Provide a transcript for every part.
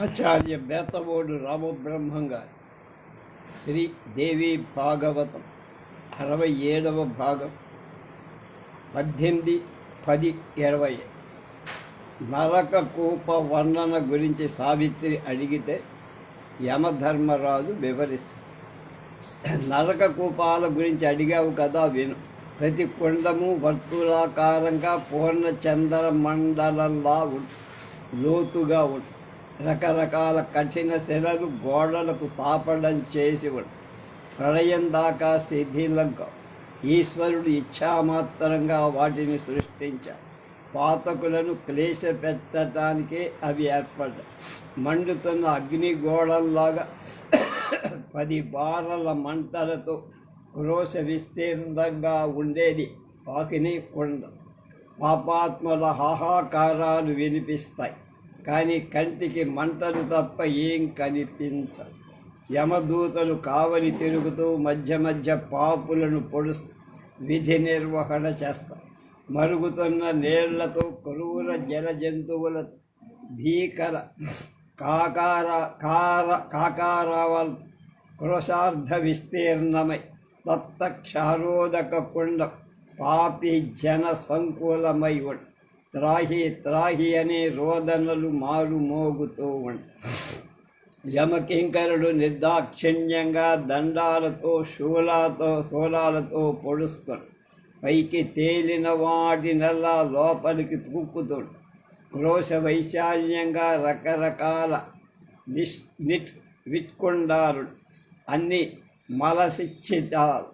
ఆచార్య బేతవోడు రామబ్రహ్మం గారి శ్రీ దేవి భాగవతం అరవై ఏడవ భాగం పద్దెనిమిది పది ఇరవై. నరక కూప వర్ణన గురించి సావిత్రి అడిగితే యమధర్మరాజు వివరిస్తాడు. నరక కూపాల గురించి అడిగావు కదా విను. ప్రతి కుండము వర్తులాకారంగా పూర్ణచంద్ర మండలంలా ఉంటుంది లోతుగా ఉంటుంది రకరకాల కఠిన శిలలు గోడలకు తాపడం చేసి ప్రళయం దాకా శిథిలంగా ఈశ్వరుడు ఇచ్ఛామాత్రంగా వాటిని సృష్టించారు పాతకులను క్లేశ పెట్టడానికే అవి ఏర్పడ్డాయి. మండుతున్న అగ్నిగోళంలాగా పది బారల మంటలతో క్రోశ విస్తీర్ణంగా ఉండేది వాకిని కొండ. పాపాత్మల హాహాకారాలు వినిపిస్తాయి. కానీ కంటికి మంటలు తప్ప ఏం కనిపించ యమదూతలు కావలి తిరుగుతూ మధ్య మధ్య పాపులను పొడుస్తూ విధి నిర్వహణ చేస్తారు. మరుగుతున్న నీళ్ళతో క్రూర జల జంతువుల భీకర కాకార కార కాకారావల్ క్రోషార్ధ విస్తీర్ణమై తప్త క్షారోదక కుండ పాపి జన సంకులమై ఉంటుంది త్రాహి త్రాహి అనే రోదనలు మారు మోగుతూ ఉండి యమకింకరుడు నిర్దాక్షిణ్యంగా దండాలతో శూలాతో శూలాలతో పొడుస్తాడు పైకి తేలిన వాటినల్లా లోపలికి తూక్కుతాడు క్రోశ వైశాల్యంగా రకరకాల నిష్ నిట్ విట్కుండారుడు అన్ని మలసిచ్చితాలు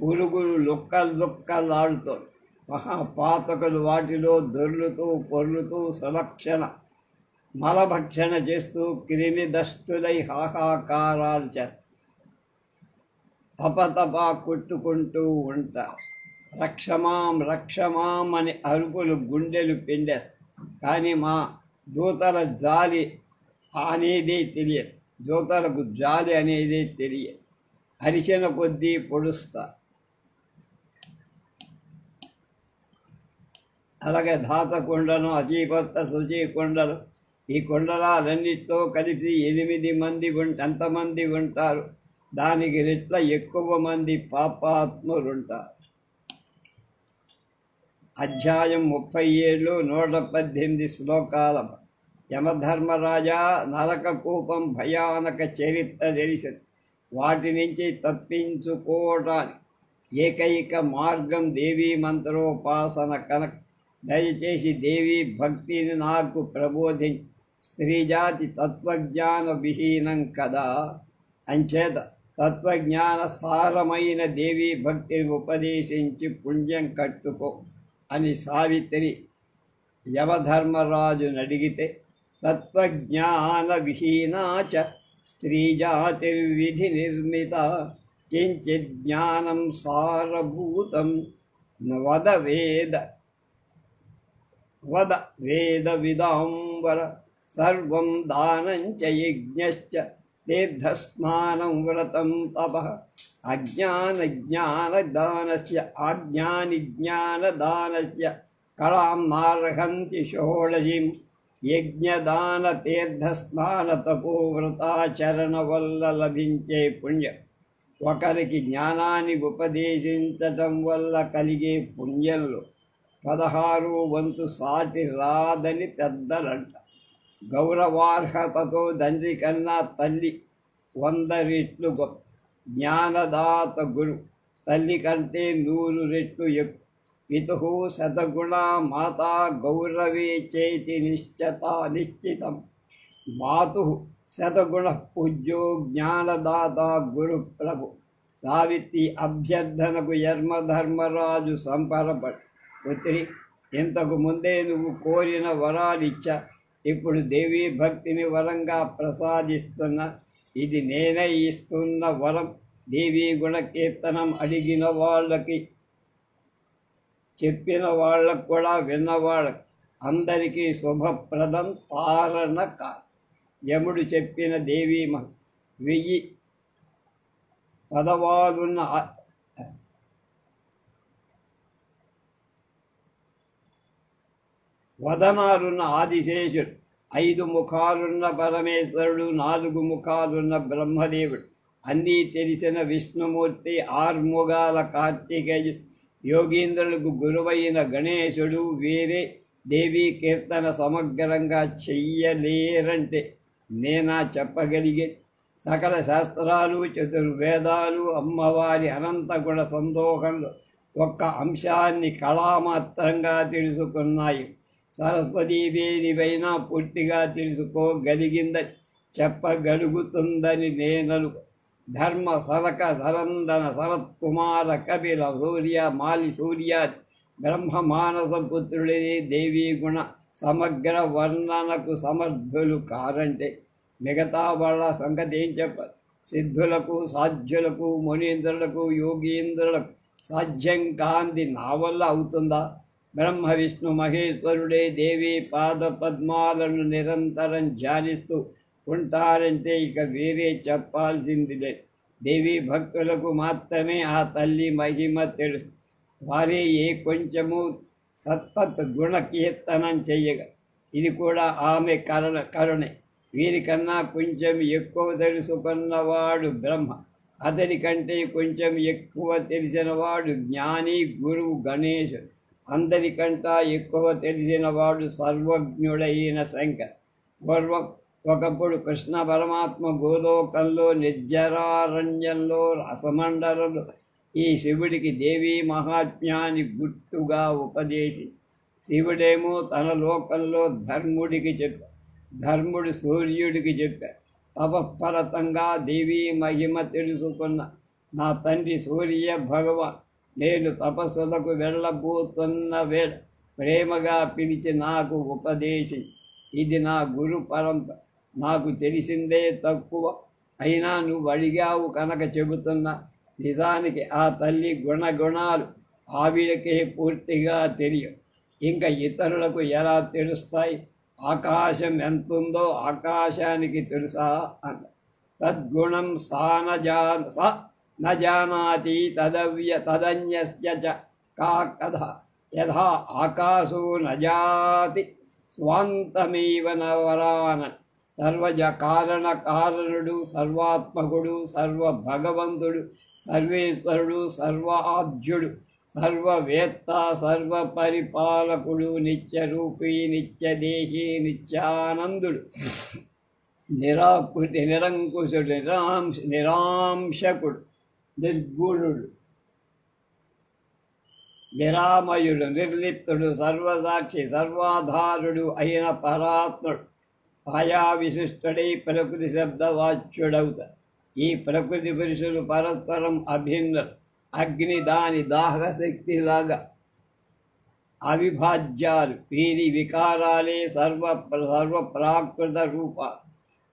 పురుగులు లుక్కలు లుక్కలాడుతాడు మహాపాతకులు వాటిలో దొర్లుతూ పొర్లుతూ సులక్షణ మలభక్షణ చేస్తూ క్రిమిదస్తులై హాహాకారాలు చేస్తారు తపతపా కొట్టుకుంటూ ఉంటారు రక్షమాం రక్షమాం అని అరుపులు గుండెలు పిండేస్తాయి కానీ మా దూతల జాలి అనేది తెలియదు. దూతలకు జాలి అనేది తెలియదు. అరిచిన కొద్దీ పొడుస్తా. అలాగే ధాత కొండను అచీపత్త శుచి కొండలు ఈ కుండలాలన్నిటితో కలిసి ఎనిమిది మంది ఉం ఎంతమంది ఉంటారు? దానికి రెట్ల ఎక్కువ మంది పాపాత్ములుంటారు. అధ్యాయం ముప్పై ఏళ్ళు నూట పద్దెనిమిది శ్లోకాల యమధర్మరాజా నరక కూపం భయానక చరిత్ర తెలిసింది. వాటి నుంచి తప్పించుకోవటానికి ఏకైక మార్గం దేవీ మంత్రోపాసన కనుక. దయచేసి దేవి భక్తిని నాకు ప్రబోధి స్త్రీజాతి తత్వజ్ఞాన విహీనం కదా. అంచేత తత్వజ్ఞాన సారమైన దేవీ భక్తిని ఉపదేశించి పుణ్యం కట్టుకో అని సావిత్రి యవధర్మరాజును అడిగితే తత్వజ్ఞాన విహీనాచ స్త్రీజాతి స్త్రీజాతిర్విధి నిర్మిత కించిత్ జ్ఞానం సారభూతం వద వేద వద వేద విదాంబర సర్వం దానంచ యజ్ఞశ్చ తీర్థస్నానం వ్రతం తప. అజ్ఞాన జ్ఞానదానస్య ఆజ్ఞాని జ్ఞానదానస్య కళాం నార్హంతి షోడశీం. యజ్ఞదాన తీర్థస్నాన తపోవ్రతాచరణ వల్ల లభించే పుణ్యం. ఒకరికి జ్ఞానాన్ని ఉపదేశించటం వల్ల కలిగే పుణ్యంలో పదహారు వంతు సాటి రాదని పెద్దలంట. గౌరవార్హతతో తండ్రి కన్నా తల్లి వంద రెట్లు గొప్ప. జ్ఞానదాత గురు. తల్లి కంటే నూరు రెట్లు ఎక్కువ పితు శతగుణ మాతా గౌరవే చేతి నిశ్చత నిశ్చితం. మాతు శతగుణ పూజ్యో జ్ఞానదాత గురు ప్రభు. సావిత్రి అభ్యర్థనకు యర్మధర్మరాజు సంపరపడు. పుత్రి ఇంతకు ముందే నువ్వు కోరిన వరాలిచ్చా ఇప్పుడు దేవీ భక్తిని వరంగా ప్రసాదిస్తున్న ఇది నేనే ఇస్తున్న వరం. దేవీ గుణకీర్తనం అడిగిన వాళ్ళకి చెప్పిన వాళ్ళకు కూడా విన్నవాళ్ళకి అందరికీ శుభప్రదం తారణ కా. యముడు చెప్పిన దేవీ మ- వెయ్యి పదవాలున్న ఆ- వదనాలున్న ఆదిశేషుడు ఐదు ముఖాలున్న పరమేశ్వరుడు నాలుగు ముఖాలున్న బ్రహ్మదేవుడు. అన్నీ తెలిసిన విష్ణుమూర్తి ఆర్ముగాల కార్తికేయ యోగీంద్రులకు గురువైన గణేశుడు వేరే. దేవీ కీర్తన సమగ్రంగా చెయ్యలేరంటే నేనా చెప్పగలిగే? సకల శాస్త్రాలు చతుర్వేదాలు అమ్మవారి అనంత గుణ సందోహంలో ఒక్క అంశాన్ని కళామాత్రంగా తెలుసుకున్నాయి. సరస్వతీదేవిపైన పూర్తిగా తెలుసుకోగలిగిందని చెప్పగలుగుతుందని నేను ధర్మ సరక సరందన సరత్కుమార కపిల సూర్య మాలి సూర్య బ్రహ్మమానస పుత్రుడిని దేవీ గుణ సమగ్ర వర్ణనకు సమర్థులు కారంటే. మిగతా వాళ్ళ సంగతి ఏం చెప్పాలి సిద్ధులకు సాధ్యులకు మునీంద్రులకు యోగీంద్రులకు సాధ్యం కాంది నా వల్ల అవుతుందా? బ్రహ్మ విష్ణు మహేశ్వరుడే దేవి పాద పద్మాలను నిరంతరం ధ్యానిస్తూ ఉంటారంటే ఇక వేరే చెప్పాల్సిందిలే. దేవి భక్తులకు మాత్రమే ఆ తల్లి మహిమ తెలుసు. వారే ఏ కొంచెము సత్పత్ గుణ కీర్తనం చెయ్యగా ఇది కూడా ఆమె కరుణ కరుణే. వీరికన్నా కొంచెం ఎక్కువ తెలుసుకున్నవాడు బ్రహ్మ. అతని కంటే కొంచెం ఎక్కువ తెలిసినవాడు జ్ఞాని గురువు గణేశుడు. అందరికంటా ఎక్కువ తెలిసినవాడు సర్వజ్ఞుడైన శంకర్ పూర్వం ఒకప్పుడు కృష్ణ పరమాత్మ గోలోకంలో నిర్జరారణ్యంలో రసమండలంలో ఈ శివుడికి దేవీ మహాత్మ్యాన్ని గుట్టుగా ఉపదేశి శివుడేమో తన లోకంలో ధర్ముడికి చెప్పాడు ధర్ముడు సూర్యుడికి చెప్పాడు తపఫలతంగా దేవీ మహిమ తెలుసుకున్న నా తండ్రి సూర్య భగవాన్ నేను తపస్సులకు వెళ్ళబోతున్న వేళ ప్రేమగా పిలిచి నాకు ఉపదేశి ఇది నా గురు పరంపర నాకు తెలిసిందే తక్కువ. అయినా నువ్వు అడిగావు కనుక చెబుతున్నా. నిజానికి ఆ తల్లి గుణగుణాలు ఆవిడకే పూర్తిగా తెలియవు. ఇంకా ఇతరులకు ఎలా తెలుస్తాయి? ఆకాశం ఎంతుందో ఆకాశానికి తెలుసా? అన్న. తద్గుణం సానజా స న జానాతి తదవ్య తదన్యస్య చ కా కథ. యథా ఆకాశో నజాతి స్వాంతమేవ నవరాన సర్వజ కారణ కారణుడు సర్వాత్మకుడు సర్వ భగవంతుడు సర్వేశ్వరుడు సర్వాధ్యుడు సర్వవేత్త సర్వ పరిపాలకుడు నిత్యరూపీ నిత్యదేహి నిత్యానందుడు. నిరాకృతి నిరంకుశుడు నిరాంశ నిరాంశకుడు. నిర్గుణుడు నిరామయుడు నిర్లిప్తుడు సర్వసాక్షి సర్వాధారుడు అయిన పరాత్ముడు. మాయా విశిష్టుడై ప్రకృతి శబ్దవాచ్యుడవుతాడు ఈ ప్రకృతి పురుషులు పరస్పరం అభిన్నులు. అగ్ని దాని దాహశక్తిలాగా. అవిభాజ్యాలు వీరి వికారాలే సర్వ సర్వ ప్రాకృత రూప.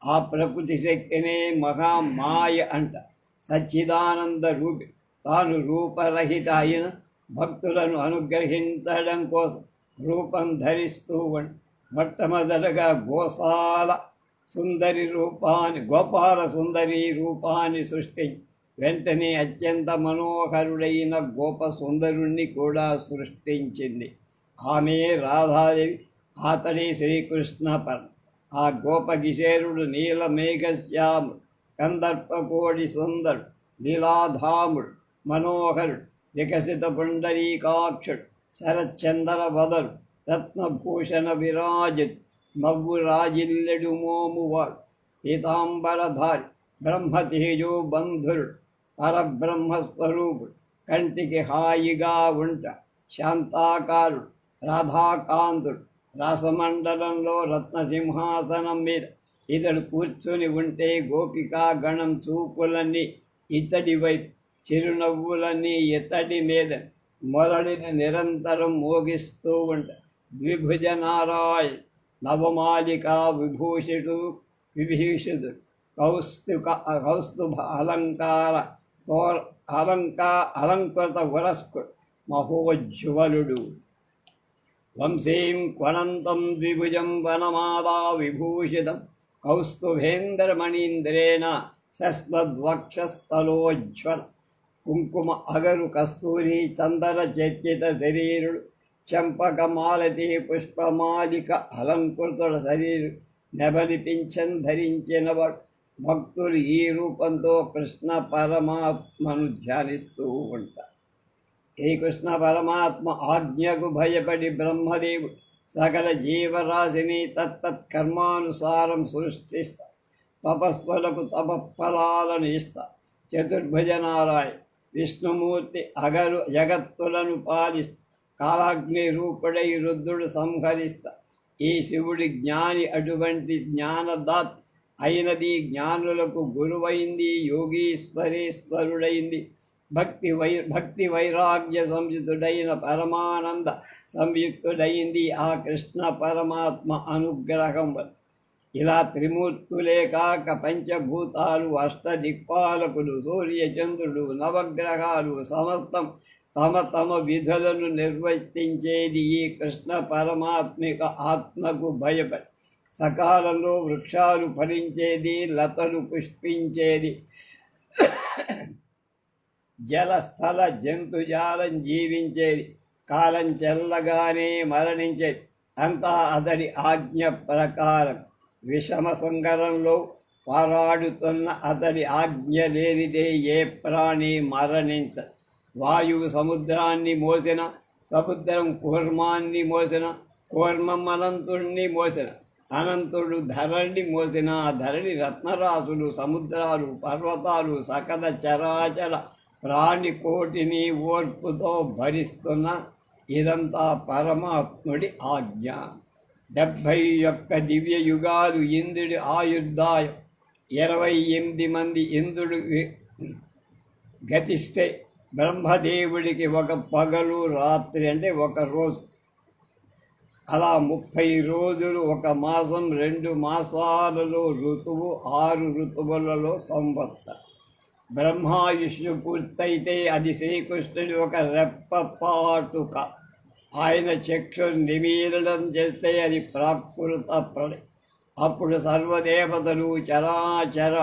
ఆ ప్రకృతి శక్తినే మహామాయ అంట. సచ్చిదానంద రూపి తాను రూపరహిత అయిన భక్తులను అనుగ్రహించడం కోసం రూపం ధరిస్తూ మొట్టమొదటగా గోసాల సుందరి రూపాన్ని గోపాల సుందరి రూపాన్ని సృష్టించి వెంటనే అత్యంత మనోహరుడైన గోప సుందరుణ్ణి కూడా సృష్టించింది. ఆమె రాధాదేవి అతడి శ్రీకృష్ణ పర్ ఆ గోప కిశేరుడు నీల కందర్పకోడి సుందరుడు లీలాధాముడు మనోహరుడు వికసిత పుండరీకాక్షుడు శరచందర భదర్ రత్నభూషణ విరాజత్ నవ్వు రాజిల్లెడు మోమువాడు పీతాంబరధారి బ్రహ్మతేజో బంధురుడు పరబ్రహ్మస్వరూపుడు కంటికి హాయిగా ఉంట శాంతాకారుడు రాధాకాంతుడు రసమండలంలో రత్నసింహాసనం మీద ఇతడు కూర్చుని ఉంటే గోపికా గణం చూపులన్నీ ఇతడి వైపు చిరునవ్వులన్నీ ఇతడి మీద మొరడిని నిరంతరం మోగిస్తూ ఉంట. ద్విభుజ నారాయ్ నవమాలికా విభూషిడు విభీషుడు కౌస్తుక కౌస్తుభ అలంకార అలంకా అలంకృత వరస్కు మహోజ్వలుడు. వంశీం క్వనంతం ద్విభుజం వనమాదా విభూషితం కౌస్తుభేంద్రమణీంద్రేణ శస్వద్వక్షస్థలోజ్వల కుంకుమ అగరు కస్తూరి చందన చర్చిత శరీరుడు చంపకమాలతి పుష్పమాలిక అలంకృతుల శరీరు నెబలిపించన్ ధరించినవాడు భక్తులు ఈ రూపంతో కృష్ణ పరమాత్మను ధ్యానిస్తూ ఉంటారు ఈ కృష్ణ పరమాత్మ ఆజ్ఞకు భయపడి బ్రహ్మదేవుడు సకల జీవరాశిని తత్తత్ కర్మానుసారం సృష్టిస్తా. తపస్సులకు తప ఫలాలను ఇస్తా. చతుర్భుజనారాయణ విష్ణుమూర్తి అగరు జగత్తులను పాలిస్తా. కాలాగ్ని రూపుడై రుద్రుడు సంహరిస్తా. ఈ శివుడి జ్ఞాని అటువంటి జ్ఞానదాత్ అయినది జ్ఞానులకు గురువైంది యోగీశ్వరేశ్వరుడైంది. భక్తి వై భక్తి వైరాగ్య సంయుతుడైన పరమానంద సంయుక్తుడైంది ఆ కృష్ణ పరమాత్మ అనుగ్రహం ఇలా త్రిమూర్తులే కాక పంచభూతాలు అష్టదిక్పాలకులు సూర్యచంద్రుడు నవగ్రహాలు సమస్తం తమ తమ విధులను నిర్వర్తించేది ఈ కృష్ణ పరమాత్మిక ఆత్మకు భయపడి. సకాలంలో వృక్షాలు ఫలించేది లతలు పుష్పించేది జల స్థల జంతుజాలం జీవించేది కాలం చెల్లగానే మరణించేది అంతా అతడి ఆజ్ఞ ప్రకారం విషమ సంగరంలో పోరాడుతున్న అతడి ఆజ్ఞ లేనిదే ఏ ప్రాణి మరణించ. వాయువు సముద్రాన్ని మోసిన సముద్రం కూర్మాన్ని మోసిన కూర్మం అనంతుణ్ణి మోసిన అనంతుడు ధరణి మోసిన ధరణి రత్నరాసులు సముద్రాలు పర్వతాలు సకల చరాచర ప్రాణికోటిని ఓర్పుతో భరిస్తున్న ఇదంతా పరమాత్ముడి ఆజ్ఞ. డెబ్భై యొక్క దివ్య యుగాలు ఇంద్రుడి ఆయుర్దాయం. ఇరవై ఎనిమిది మంది ఇంద్రుడు గతిస్తే బ్రహ్మదేవుడికి ఒక పగలు రాత్రి అంటే ఒక రోజు. అలా ముప్పై రోజులు ఒక మాసం రెండు మాసాలలో ఋతువు ఆరు ఋతువులలో సంవత్సరం. బ్రహ్మాయుష్యు పూర్తయితే అది శ్రీకృష్ణుడి ఒక రెప్పపాటుక. ఆయన చక్షు నిమీలనం చేస్తే అది ప్రాకృత ప్రళ అప్పుడు సర్వదేవతలు చరాచర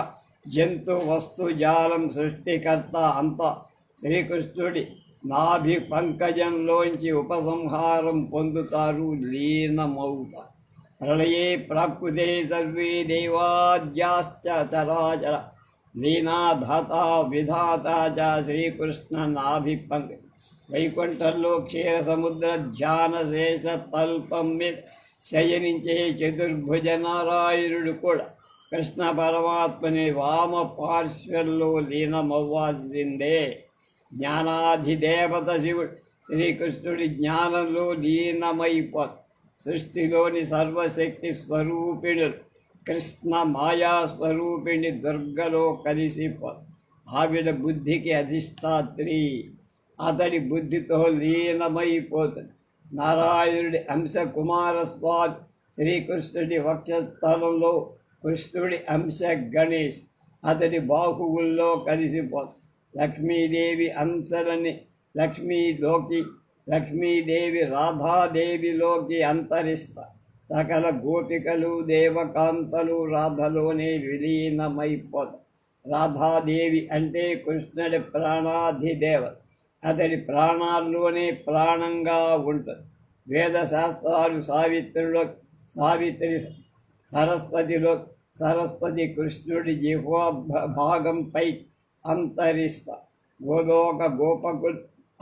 జంతు వస్తు జాలం సృష్టికర్త అంత శ్రీకృష్ణుడి నాభి పంకజంలోంచి ఉపసంహారం పొందుతారు లీనమౌత. ప్రళయే ప్రాకృతే సర్వే దేవాద్యాశ్చ చరాచర విధాత చ శ్రీకృష్ణ నాభి పంక్ వైకుంఠంలో క్షీర సముద్ర ధ్యాన శేష తల్పం శయనించే చతుర్భుజ నారాయణుడు కూడా కృష్ణ పరమాత్మని వామ పార్శ్వంలో లీనమవ్వాల్సిందే జ్ఞానాధిదేవత శివుడు శ్రీకృష్ణుడి జ్ఞానంలో లీనమైపో సృష్టిలోని సర్వశక్తి స్వరూపిణుడు కృష్ణ మాయా స్వరూపిణి దుర్గలో కలిసిపో ఆవిడ బుద్ధికి అధిష్టాత్రి. అతడి బుద్ధితో లీనమైపోతుంది నారాయణుడి అంశ కుమారస్వామి శ్రీకృష్ణుడి వక్షస్థలంలో కృష్ణుడి అంశ గణేష్ అతడి బాహువుల్లో కలిసిపోతుంది లక్ష్మీదేవి అంశలని లక్ష్మీలోకి లక్ష్మీదేవి రాధాదేవిలోకి అంతరిస్తా సకల గోపికలు దేవకాంతలు రాధలోనే విలీనమైపోతారు రాధాదేవి అంటే కృష్ణుడి ప్రాణాధిదేవ. అతడి ప్రాణాల్లోనే ప్రాణంగా ఉంటుంది. వేదశాస్త్రాలు సావిత్రిలో సావిత్రి సరస్వతిలో సరస్వతి కృష్ణుడి జిహ్వా భాగంపై అంతరిస్తా. గోలోక గోపకు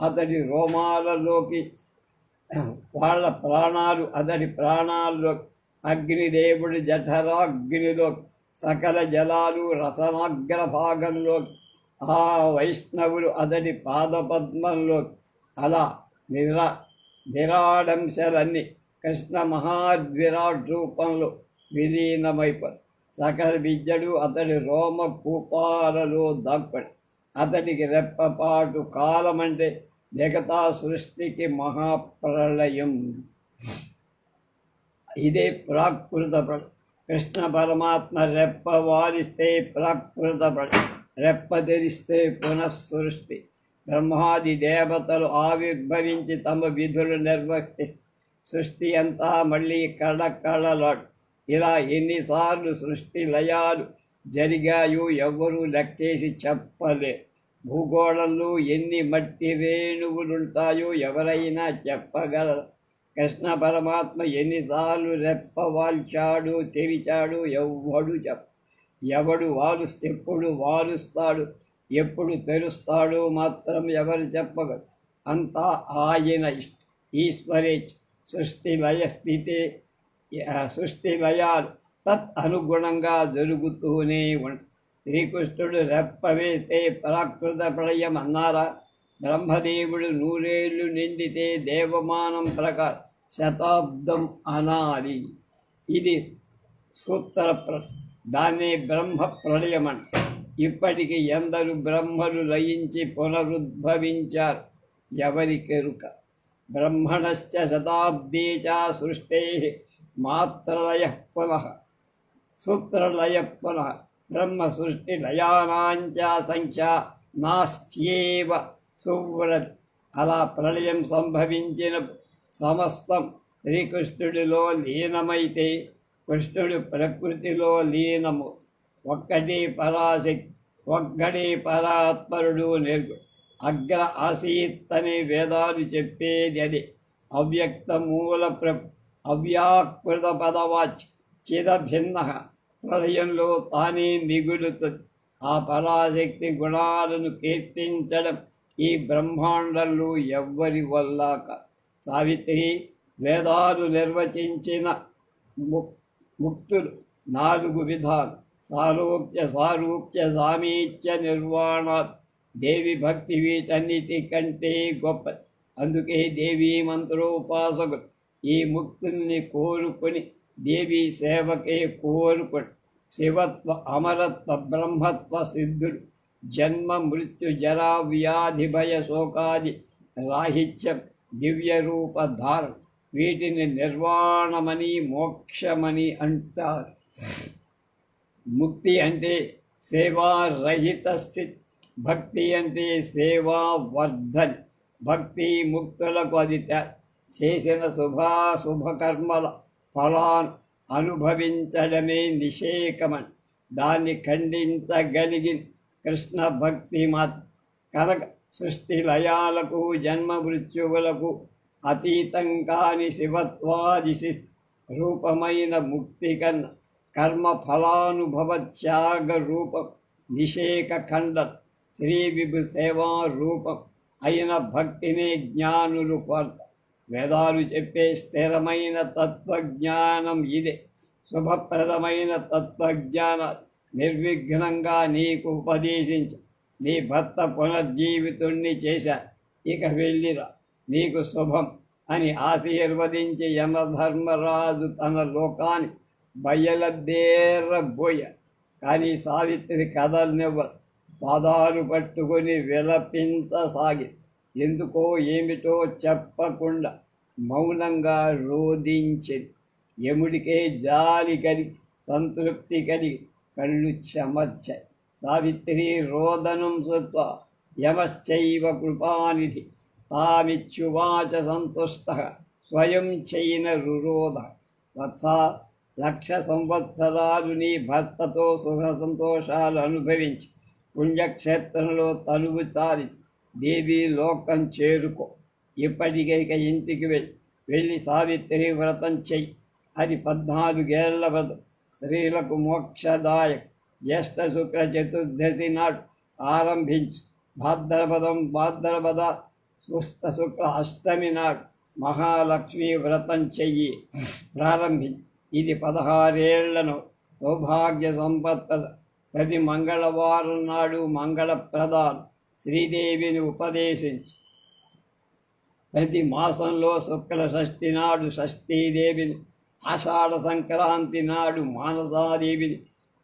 అతడి రోమాలలోకి వాళ్ళ ప్రాణాలు అతడి ప్రాణాల్లో అగ్నిదేవుడి జఠరాగ్నిలో సకల జలాలు రసనాగ్ర భాగంలో ఆ వైష్ణవుడు అతడి పాదపద్మంలో అలా నిరా నిరాడంశాలన్నీ కృష్ణ మహాద్విరాట్ రూపంలో విలీనమైపోయి సకల విద్యడు అతడి రోమ కూపాలలో దాక్పడి అతడికి రెప్పపాటు కాలం జగతా సృష్టికి మహాప్రళయం. ఇదే ప్రాకృత ప్ర- కృష్ణ పరమాత్మ రెప్ప వారిస్తే ప్రాకృత ప్ర- రెప్ప తెరిస్తే పునఃసృష్టి. బ్రహ్మాది దేవతలు ఆవిర్భవించి తమ విధులు నిర్వర్తి సృష్టి అంతా మళ్ళీ కళకళలాడు ఇలా ఎన్నిసార్లు సృష్టి లయాలు జరిగాయో ఎవ్వరూ లెక్కేసి చెప్పలే. భూగోళంలో ఎన్ని మట్టి రేణువులుంటాయో ఎవరైనా చెప్పగలరు కృష్ణ పరమాత్మ ఎన్నిసార్లు రెప్పవాల్చాడు తెరిచాడు ఎవడు చెప్ప ఎవడు వాలుస్తే ఎప్పుడు వాలుస్తాడు ఎప్పుడు తెరుస్తాడో మాత్రం ఎవరు చెప్పగలరు అంతా ఆయన ఈశ్వరే సృష్టి లయ స్థితి సృష్టి లయాలు తత్ అనుగుణంగా జరుగుతూనే ఉంటాయి శ్రీకృష్ణుడు రెప్ప వేస్తే ప్రాకృత ప్రళయం అన్నారా? బ్రహ్మదేవుడు నూరేళ్ళు నిండితే దేవమానం ప్రకార శతాబ్దం అనాలి ఇది సూత్ర ప్ర దాన్నే బ్రహ్మ ప్రళయమని ఇప్పటికి ఎందరు బ్రహ్మలు లయించి పునరుద్భవించారు. ఎవరికెరుక బ్రహ్మణశ్చ శతాబ్దే చ సృష్టే మాత్రలయ పునః. సూత్రలయ పునః. బ్రహ్మ సృష్టి సంఖ్య నాస్త్యేవ సువ్రత్ అలా ప్రళయం సంభవించిన సమస్తం శ్రీకృష్ణుడిలో లీనమైతే కృష్ణుడు ప్రకృతిలో లీనము ఒక్కడే పరాశక్తి ఒక్కడే పరాత్మరుడు నిర్గు అగ్ర ఆసీత్ వేదాలు చెప్పేది అది అవ్యక్త మూల ప్ర అవ్యాకృత పదవాచ్ చిదభిన్న హృదయంలో తానే మిగులుతుంది ఆ పరాశక్తి గుణాలను కీర్తించడం ఈ బ్రహ్మాండంలో ఎవ్వరి వల్ల సావిత్రి వేదాలు నిర్వచించిన ము- ముక్తులు నాలుగు విధాలు. సారూప్య సారూప్య సామీత్య నిర్వాణ దేవి భక్తి వీటన్నిటి కంటే గొప్ప. అందుకే దేవీ మంత్రోపాసకుడు ఈ ముక్తుల్ని కోరుకొని దేవీ సేవకే కోరుకు శివత్వ అమరత్వ బ్రహ్మత్వ సిద్ధుడు. జన్మ మృత్యు జరా వ్యాధి భయ శోకాది రాహిత్యం దివ్య రూప ధారణ. వీటిని నిర్వాణమని మోక్షమని అంటారు. ముక్తి అంటే సేవారహిత స్థితి. భక్తి అంటే సేవా వర్ధన్ భక్తి ముక్తులకు అది చేసిన శుభాశుభకర్మల ఫలాన్ అనుభవించడమే నిషేకమని. దాన్ని ఖండించగలిగి కృష్ణ భక్తి మాత్ కనుక సృష్టి లయాలకు జన్మ మృత్యువులకు అతీతం కాని శివత్వాది రూపమైన ముక్తి కన్న కర్మ ఫలానుభవ త్యాగ రూపం నిషేక ఖండం శ్రీ విభు సేవా రూపం అయిన భక్తిని జ్ఞానులు కోరతారు వేదాలు చెప్పే స్థిరమైన తత్వజ్ఞానం ఇదే. శుభప్రదమైన తత్వజ్ఞాన నిర్విఘ్నంగా నీకు ఉపదేశించు నీ భర్త పునర్జీవితుణ్ణి చేశా. ఇక వెళ్ళిరా. నీకు శుభం అని ఆశీర్వదించి యమధర్మరాజు తన లోకాన్ని బయలదేరబోయ. కానీ సావిత్రి కథల్నివ్వ పాదాలు పట్టుకొని విలపించసాగింది ఎందుకో ఏమిటో చెప్పకుండా మౌనంగా రోధించేది యముడికే జాలి కలిగి సంతృప్తి కలిగి కళ్ళు చెమర్చాయి సావిత్రి రోదనం సత్వ యమశ్చైవ కృపానిధి తామిచ్చువాచ సంతుష్ట స్వయం చైన రురోధ వత్స లక్ష సంవత్సరాలు నీ భర్తతో సుఖ సంతోషాలు అనుభవించి పుణ్యక్షేత్రంలో తనువు చాలి దేవి లోకం చేరుకో. ఇప్పటికైక ఇంటికి వెళ్ళి వెళ్ళి సావిత్రి వ్రతం చెయ్యి అది పద్నాలుగేళ్ళ వ్రతం స్త్రీలకు మోక్షదాయక. జ్యేష్ఠ శుక్ర చతుర్దశి నాడు ఆరంభించు. భాద్రపదం భాద్రపద సుస్థ శుక్ల అష్టమి నాడు మహాలక్ష్మి వ్రతం చెయ్యి. ప్రారంభించి ఇది పదహారేళ్ళను సౌభాగ్య సంపత్త. ప్రతి మంగళవారం నాడు మంగళప్రదాలు. శ్రీదేవిని ఉపదేశించి. ప్రతి మాసంలో శుక్ల షష్ఠి నాడు షష్ఠీదేవిని ఆషాఢ సంక్రాంతి నాడు మానసాదేవిని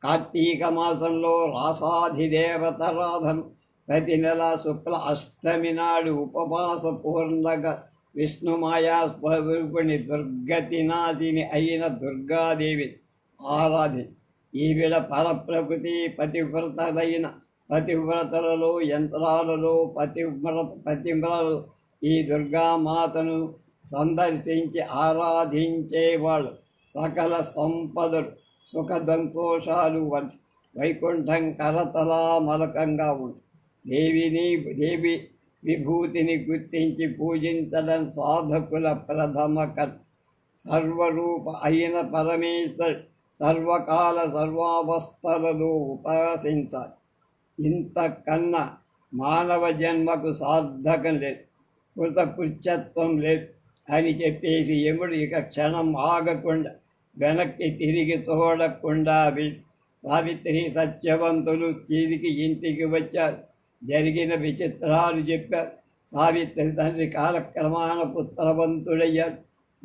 కార్తీక మాసంలో రాసాధిదేవతరాధను ప్రతి నెల శుక్ల అష్టమి నాడు ఉపవాస పూర్ణగా విష్ణుమాయా స్వరూపిణి దుర్గతి నాశిని అయిన దుర్గాదేవి ఆరాధి ఈవిడ పరప్రకృతి పతివ్రతదైన పతివ్రతలలో యంత్రాలలో పతివ్రత పతివ్రతలు. ఈ దుర్గామాతను సందర్శించి ఆరాధించేవాళ్ళు సకల సంపదలు సుఖ సంతోషాలు వంటి వైకుంఠం కరతలా మలకంగా ఉంది దేవిని దేవి విభూతిని గుర్తించి పూజించడం సాధకుల ప్రథమ కర్త సర్వరూప అయిన పరమేశ్వరు సర్వకాల సర్వావస్థలలో ఉపాసించాలి. ఇంతకన్నా మానవ జన్మకు సార్థకం లేదు. కృతకృత్యత్వం లేదు అని చెప్పేసి యముడు ఇక క్షణం ఆగకుండా వెనక్కి తిరిగి తోడకుండా సావిత్రి సత్యవంతులు తిరిగి ఇంటికి వచ్చారు. జరిగిన విచిత్రాలు చెప్పారు. సావిత్రి తండ్రి కాలక్రమాన పుత్రవంతుడయ్యాడు.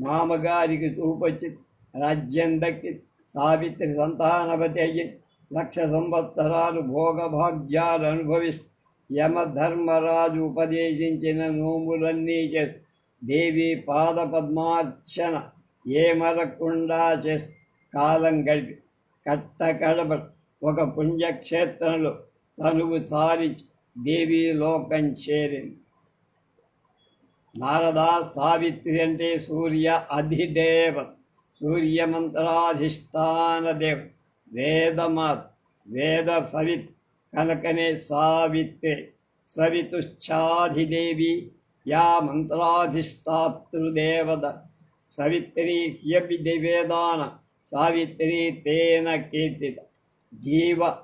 మామగారికి చూపొచ్చి రాజ్యం దక్కి సావిత్రి సంతానవతి అయ్యి లక్ష సంవత్సరాలు భోగభాగ్యాలు అనుభవిస్తూ యమధర్మరాజు ఉపదేశించిన నోములన్నీ చేస్తూ దేవి పాదపద్మార్చన ఏమరకుండా చేస్తూ కాలం గడిపి కట్టకడప ఒక పుణ్యక్షేత్రంలో తనువు సారించి దేవి లోకం చేరింది నారద సావిత్రి అంటే సూర్య అధిదేవ సూర్యమంత్రాధిష్టాన దేవ వేదమాత్ వేద సవిత్ కనకనే సావిత్రి సవితుశ్చాధిదేవి యా మంత్రాధిష్టాతృదేవద సవిత్రీ హ్యపి దివేదాన సావిత్రి తేన కీర్తిత. జీవ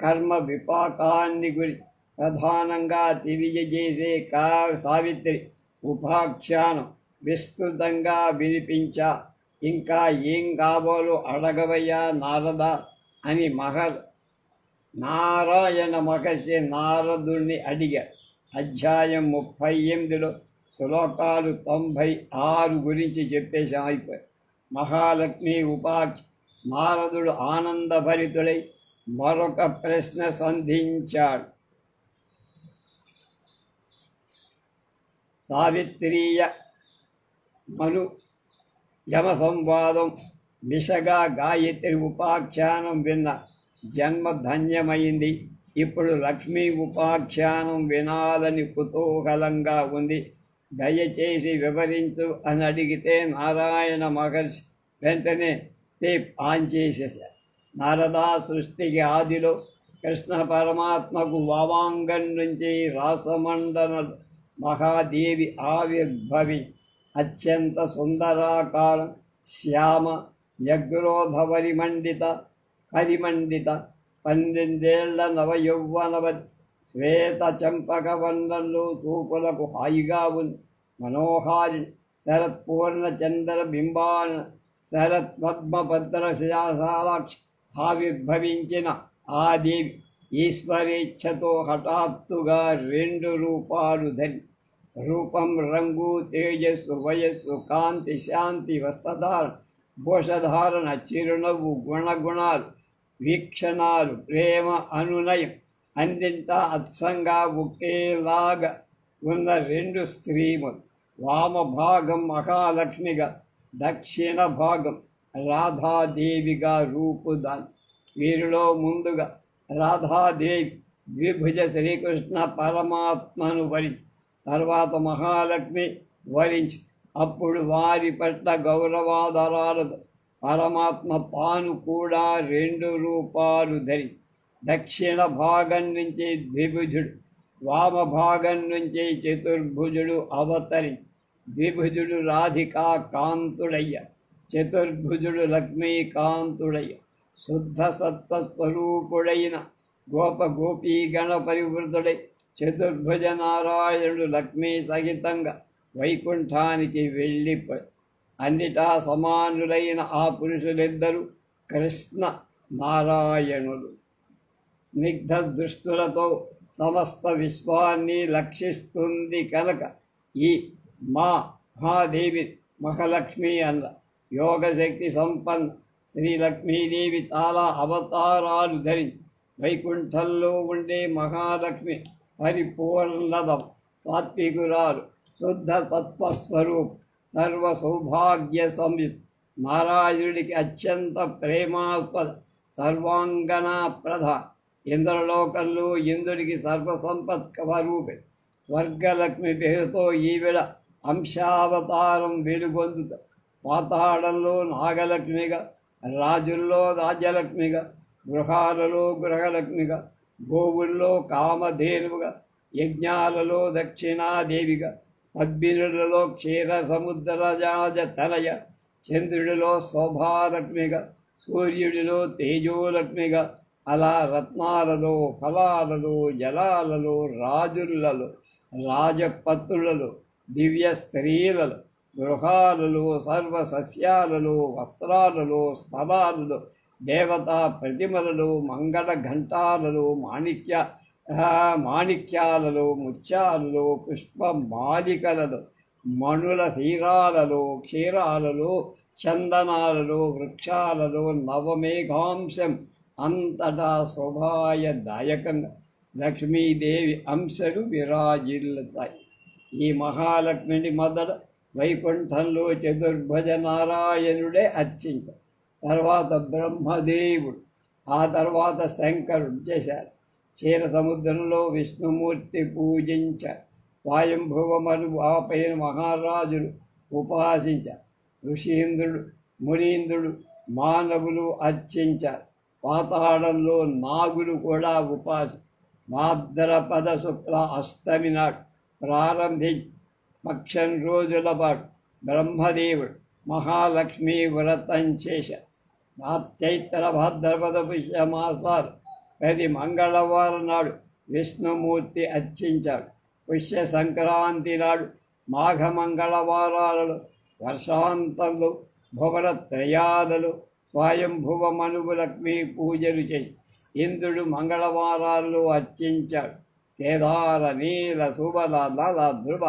కర్మ విపాకాన్ని గురి ప్రధానంగా తెలియజేసే కా సావిత్రి ఉపాఖ్యానం విస్తృతంగా వినిపించా. ఇంకా ఏం కావాలో అడగవయ్యా నారద. అని మహర్ నారాయణ మహర్షి నారదుణ్ణి అడిగారు అధ్యాయం ముప్పై ఎనిమిదిలో శ్లోకాలు తొంభై ఆరు గురించి చెప్పేసి అయిపోయి మహాలక్ష్మి ఉపాఖ్య నారదుడు ఆనందభరితుడై మరొక ప్రశ్న సంధించాడు. సావిత్రీయ మను యమ సంవాదం మిషగా గాయత్రి ఉపాఖ్యానం విన్న జన్మ ధన్యమైంది ఇప్పుడు లక్ష్మీ ఉపాఖ్యానం వినాలని కుతూహలంగా ఉంది. దయచేసి వివరించు అని అడిగితే నారాయణ మహర్షి వెంటనే టేప్ ఆన్ చేసేసారు నారదా సృష్టికి ఆదిలో కృష్ణ పరమాత్మకు వావాంగం నుంచి రాసమండన మహాదేవి ఆవిర్భవి. అత్యంత సుందరాకారం శ్యామ యగ్రోధవరిమండిత పరిమండిత పన్నెండేళ్ళ నవయౌవనవత్ శ్వేత చంపక వర్ణంలో తూపులకు హాయిగా ఉంది మనోహారి శరత్ పూర్ణ చంద్ర బింబాన శరత్ పద్మభద్ర శిలాసాలాక్షి ఆవిర్భవించిన ఆ దేవి ఈశ్వరేచ్ఛతో హఠాత్తుగా రెండు రూపాలు ధరి రూపం రంగు తేజస్సు వయస్సు కాంతి శాంతి వస్త్రధారణ భూషధారణ చిరునవ్వు గుణగుణాలు వీక్షణాలు ప్రేమ అనునయం అందింత అత్సంగా ఒకేలాగా ఉన్న రెండు స్త్రీములు. వామ భాగం మహాలక్ష్మిగా దక్షిణ భాగం రాధాదేవిగా రూపుదాన్ వీరిలో ముందుగా రాధాదేవి ద్విభుజ శ్రీకృష్ణ పరమాత్మను వరించి తర్వాత మహాలక్ష్మి వరించి అప్పుడు వారి పట్ల గౌరవాదరాలతో పరమాత్మ తాను కూడా రెండు రూపాలు ధరి. దక్షిణ భాగం నుంచి ద్విభుజుడు వామ భాగం నుంచి చతుర్భుజుడు అవతరి. ద్విభుజుడు రాధికా కాంతుడయ్య చతుర్భుజుడు లక్ష్మీకాంతుడయ్య. శుద్ధ సత్వస్వరూపుడైన గోప గోపీగణ పరివృతుడై చతుర్భుజ నారాయణుడు లక్ష్మీ సహితంగా వైకుంఠానికి వెళ్ళి అన్నిటా సమానులైన ఆ పురుషులిద్దరూ కృష్ణ నారాయణులు. స్నిగ్ధ దృష్టులతో సమస్త విశ్వాన్ని లక్షిస్తుంది కనుక ఈ మా మహాదేవి మహాలక్ష్మి అన్న యోగశక్తి సంపన్న శ్రీ లక్ష్మీదేవి చాలా అవతారాలు ధరించి వైకుంఠంలో ఉండే మహాలక్ష్మి పరిపూర్ణదం సాత్వికురాలు. శుద్ధ సత్వస్వరూప్ సర్వ సౌభాగ్య సంయుక్ నారాయణుడికి అత్యంత ప్రేమాస్పద సర్వాంగన ప్రధ ఇంద్రలోకంలో ఇంద్రుడికి సర్వసంపత్ స్వరూపి స్వర్గలక్ష్మి పేరుతో ఈవిడ అంశావతారం వెలుగొందుత పాతాళంలో నాగలక్ష్మిగా రాజుల్లో రాజ్యలక్ష్మిగా గృహాలలో గృహలక్ష్మిగా గోవుల్లో కామధేనువుగా యజ్ఞాలలో దక్షిణాదేవిగా పద్మినులలో క్షీర సముద్రరాజ తనయ చంద్రుడిలో శోభాలక్ష్మిగా సూర్యుడిలో తేజోలక్ష్మిగా అలా రత్నాలలో ఫలాలలో జలాలలో రాజులలో రాజపత్రులలో దివ్య స్త్రీలలో గృహాలలో సర్వసస్యాలలో వస్త్రాలలో స్థలాలలో దేవతా ప్రతిమలలో మంగళ ఘంటాలలో మాణిక్య మాణిక్యాలలో ముత్యాలలో పుష్ప మాలికలలో మణుల తీరాలలో క్షీరాలలో చందనాలలో వృక్షాలలో నవమేఘాంశం అంతటా శోభాయదాయకంగా లక్ష్మీదేవి అంశలు విరాజిల్లుతాయి. ఈ మహాలక్ష్మిని మొదట వైకుంఠంలో చతుర్భజ నారాయణుడే అర్చించారు తర్వాత బ్రహ్మదేవుడు ఆ తర్వాత శంకరుడు చేశారు. క్షీర సముద్రంలో విష్ణుమూర్తి పూజించ స్వయంభువమను ఆపైన మహారాజులు ఉపాసించ ఋషీంద్రుడు మునీంద్రుడు మానవులు అర్చించారు పాతాళంలో నాగులు కూడా ఉపాస భాద్రపద శుక్ల అష్టమి నాడు ప్రారంభించి పక్షం రోజుల పాటు బ్రహ్మదేవుడు మహాలక్ష్మి వ్రతం చేశారు చైత్ర భాద్రపద పుష్యమాసాలు ప్రతి మంగళవారం నాడు విష్ణుమూర్తి అర్చించాడు. పుష్య సంక్రాంతి నాడు మాఘ మంగళవారాలలో వర్షాంతంలో భువన త్రయాలలో స్వయంభువ మనువు లక్ష్మీ పూజలు చేసి ఇంద్రుడు మంగళవారాల్లో అర్చించాడు. కేదార నీల సుబల లల ధ్రువ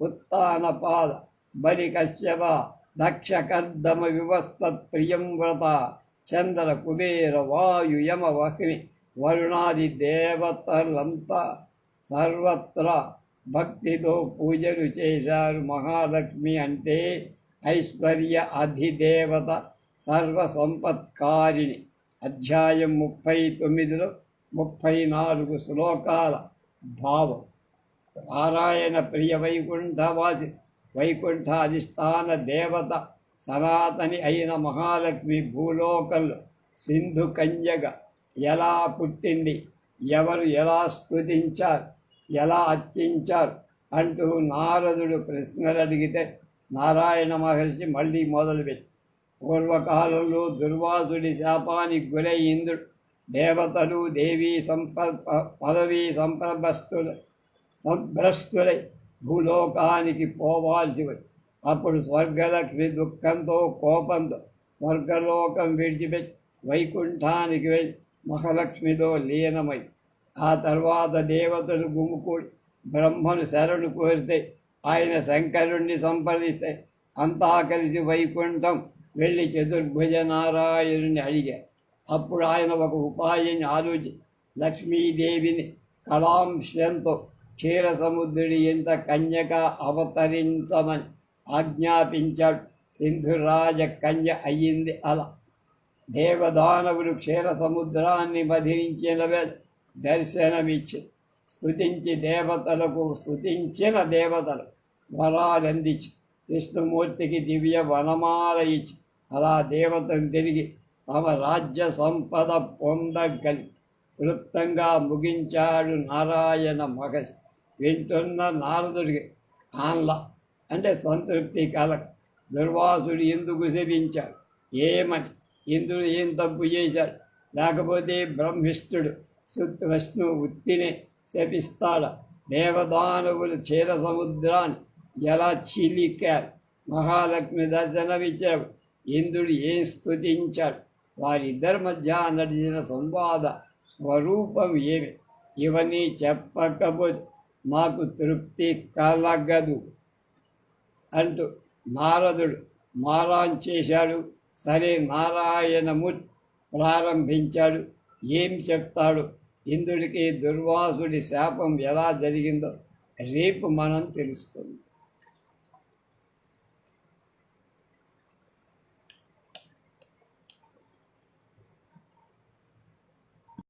ఉత్తాన పాద బలి కశ్యప దక్ష కర్దమ వివస్త ప్రియం వ్రత చంద్ర కుబేర వాయు యమ వహ్ని వరుణాది దేవతలంతా సర్వత్రా భక్తితో పూజలు చేశారు మహాలక్ష్మి అంటే ఐశ్వర్య అధిదేవత సర్వ సంపత్కారిణి అధ్యాయం ముప్పై తొమ్మిదిలో ముప్పై నాలుగు శ్లోకాల భావం. నారాయణ ప్రియ వైకుంఠవాసి వైకుంఠాధిష్టాన దేవత సనాతని అయిన మహాలక్ష్మి భూలోకంలో సింధు కన్యగా ఎలా పుట్టింది? ఎవరు ఎలా స్తుతించారు ఎలా అర్చించారు? అంటూ నారదుడు ప్రశ్నలు అడిగితే నారాయణ మహర్షి మళ్ళీ మొదలుపెట్టి పూర్వకాలంలో దుర్వాసుడి శాపానికి గురై ఇంద్రుడు దేవతలు దేవీ సంప పదవీ సంప్రభస్తులు సంభ్రస్తులై భూలోకానికి పోవాల్సి వచ్చి అప్పుడు స్వర్గలక్ష్మి దుఃఖంతో కోపంతో స్వర్గలోకం విడిచిపెట్టి వైకుంఠానికి వెళ్ళి మహాలక్ష్మిలో లీనమై ఆ తర్వాత దేవతలు గుమ్ముకూడి బ్రహ్మను శరణు కోరితే ఆయన శంకరుణ్ణి సంప్రదిస్తే అంతా కలిసి వైకుంఠం వెళ్ళి చతుర్భుజ నారాయణుని అడిగారు అప్పుడు ఆయన ఒక ఉపాయాన్ని ఆలోచి లక్ష్మీదేవిని కళాంశంతో క్షీర సముద్రుడి ఇంత కన్యక అవతరించమని ఆజ్ఞాపించాడు. సింధురాజ కన్య అయ్యింది అలా. దేవదానవులు క్షీర సముద్రాన్ని మధించిన దర్శనమిచ్చి స్తుతించి దేవతలకు స్తుతించిన దేవతలు వరాలందించి విష్ణుమూర్తికి దివ్య వనమాల ఇచ్చి అలా దేవతలు తిరిగి తమ రాజ్య సంపద పొందగలి. క్లుప్తంగా ముగించాడు నారాయణ మహర్షి. వింటున్న నారదుడికి ఆన్ల అంటే సంతృప్తి కలక దుర్వాసుడు ఎందుకు శపించాడు? ఏమని? ఇంద్రుడు ఏం తప్పు చేశాడు? లేకపోతే బ్రహ్మిష్ఠుడు శుద్ధ విష్ణు ఉత్తినే శపిస్తాడు? దేవదానవులు క్షీర సముద్రాన్ని ఎలా చీలికారు మహాలక్ష్మి దర్శనమిచ్చాడు. ఇంద్రుడు ఏం స్తుతించాడు? వారిద్దరి మధ్య నడిచిన సంవాద స్వరూపం ఏమి? ఇవన్నీ చెప్పకపోతే మాకు తృప్తి కలగదు అంటూ నారదుడు మారాన్ చేశాడు. సరే నారాయణమూర్తి ప్రారంభించాడు. ఏం చెప్తాడు? ఇంద్రుడికి దుర్వాసుడి శాపం ఎలా జరిగిందో రేపు మనం తెలుసుకుందాం.